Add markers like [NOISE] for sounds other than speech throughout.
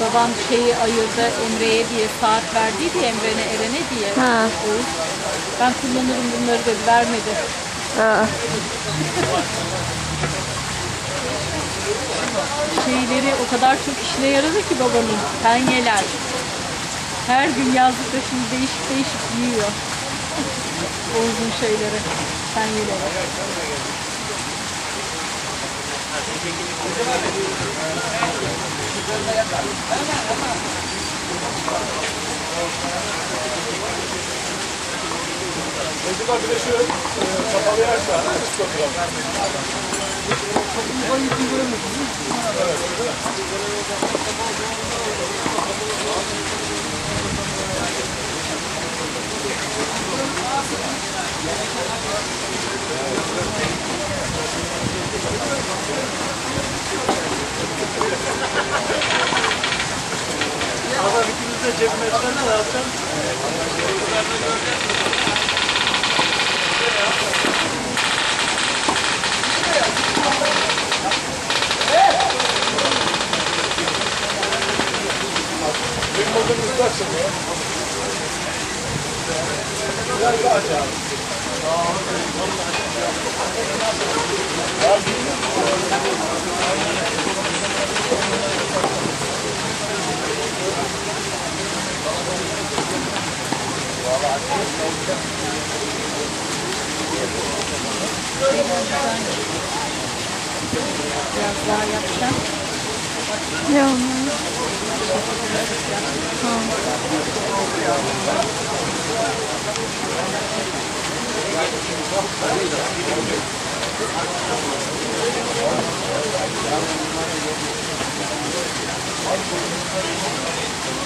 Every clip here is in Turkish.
Babam şeyi ayırdı Emre'ye diye saat verdiydi Emre'ne Eren'e diye. Ha. Ben kullanırım bunları dedi vermedi. Aa, Şeyleri o kadar çok işine yaradı ki babanın. Penyeler. Her gün yazlıkta şimdi değişik değişik yiyor. o uzun şeyleri. Penyeleri. Çocuklar bir de şu kapalı yaşta açık oturalım. Adam cebime etsene zaten. Benim odam ıslak sanıyor. Biraz daha aç abi. Biraz daha Yok. Yeah.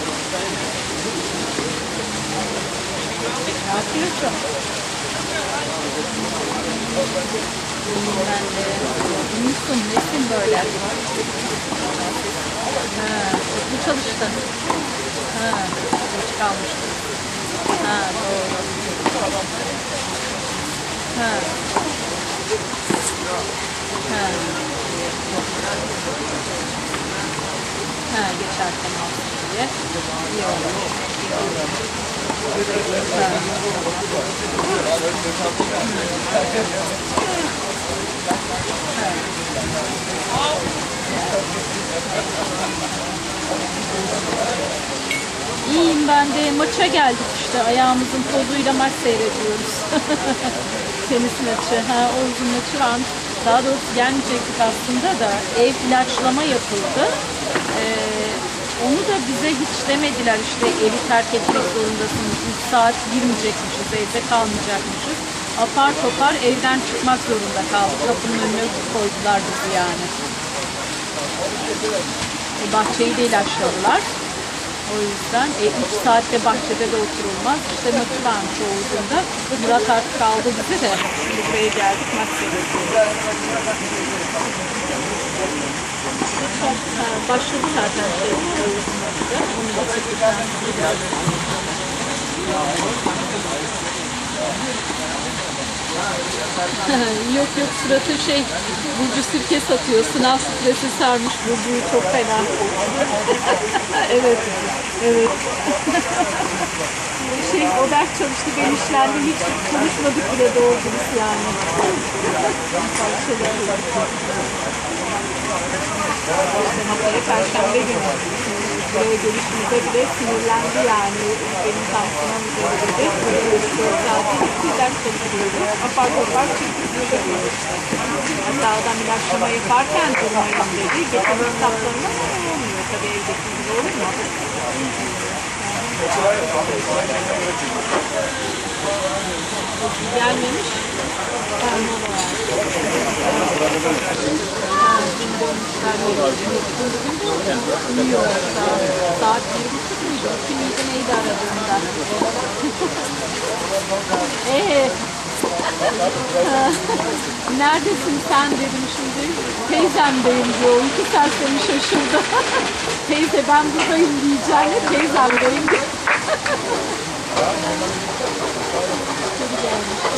you. Yapıyorsun? İyiyim ben de. Uyusun, nesin böyle? Ha, bu çalıştın. Ha, geç kalmıştın. Ha, doğru. Ha. Ha. Ha, geçerken aldım diye. İyi olmuş. iyi olmuş. İyiyim ben de maça geldik işte ayağımızın tozuyla maç seyrediyoruz. [LAUGHS] Tenis maçı, ha o uzun maçı varmış. Daha doğrusu gelmeyecektik aslında da ev ilaçlama yapıldı. Ee, onu da bize hiç demediler işte evi terk etmek zorundasınız. 3 saat girmeyecekmişiz, evde kalmayacakmışız. Apar topar evden çıkmak zorunda kaldık. Kapının önüne koydular bizi yani. E, bahçeyi de ilaçladılar. O yüzden 3 saatte bahçede de oturulmaz. İşte maçı varmış. Murat artık aldı bizi de. Şimdi buraya geldik maç. Başladı zaten şey. Sonra. [LAUGHS] yok yok suratı şey Burcu sirke satıyor. Sınav stresi sarmış Burcu'yu çok fena. [LAUGHS] evet. Evet. [LAUGHS] şey o ders çalıştı ben işlendim. Hiç konuşmadık bile doğru yani. Haftaya Perşembe günü buraya görüşümüzde bile sinirlendi yani. Benim tansiyonum üzerinde. Böyle 4 saat iki ders çalışıyordu. Apar topar çıktık burada görüştük. Hatta adam ilaçlama yaparken durmayın dedi. Getirmiş kitaplarına ama olmuyor tabii evdeki gibi olur mu? Gelmemiş. Ben Saat bir buçuk muydu? Kim neydi aradığında? Ee, [LAUGHS] Neredesin sen dedim şimdi. Teyzemdeyim diyor. İki serseri şaşırdı. [LAUGHS] Teyze ben buradayım diyeceğine teyzemdeyim. [LAUGHS] Çok gelmiş.